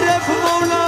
আরে মৌলা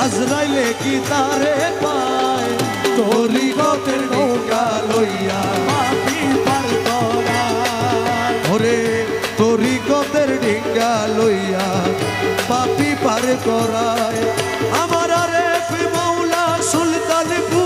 আজরাইলে কি তারে পায়? তোরি গতের নৌকা লইয়া ওরে তোরি গতের ডিঙ্গা লইয়া পাপি পার করায়। আমার আরে মৌলা সুলতানপুর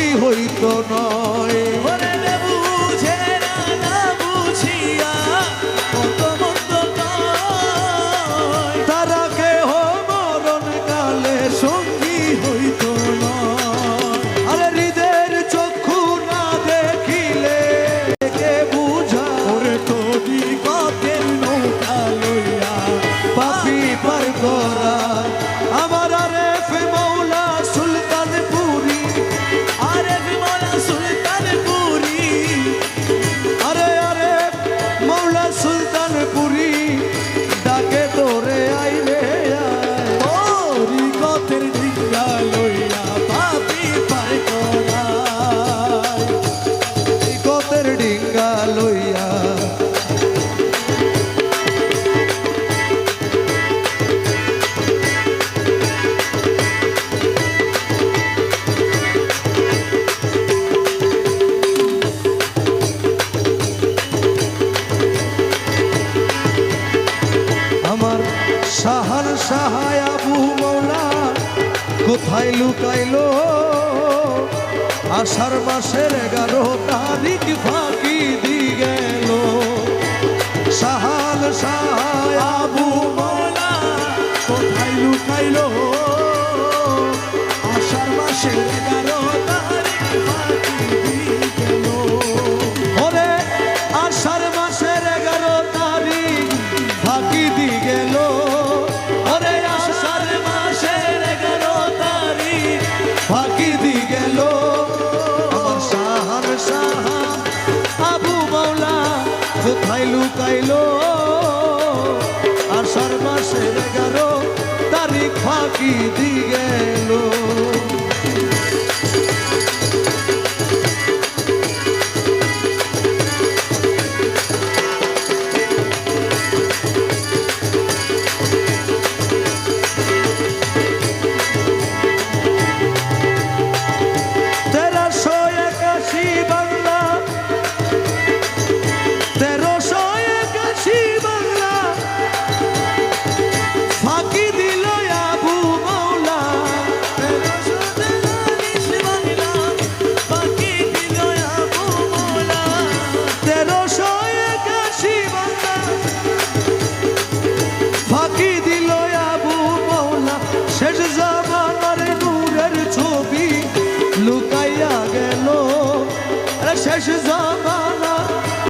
কোথায় লুকাইল? আষাঢ় মাসের এগারো তারিখ ফাঁকি ফাঁকি দি গেল। আবু মাওলা কোথায় লুকাইলো? আর সার মাসের এগারো তারিখ ফাঁকি দিয়ে yaşıza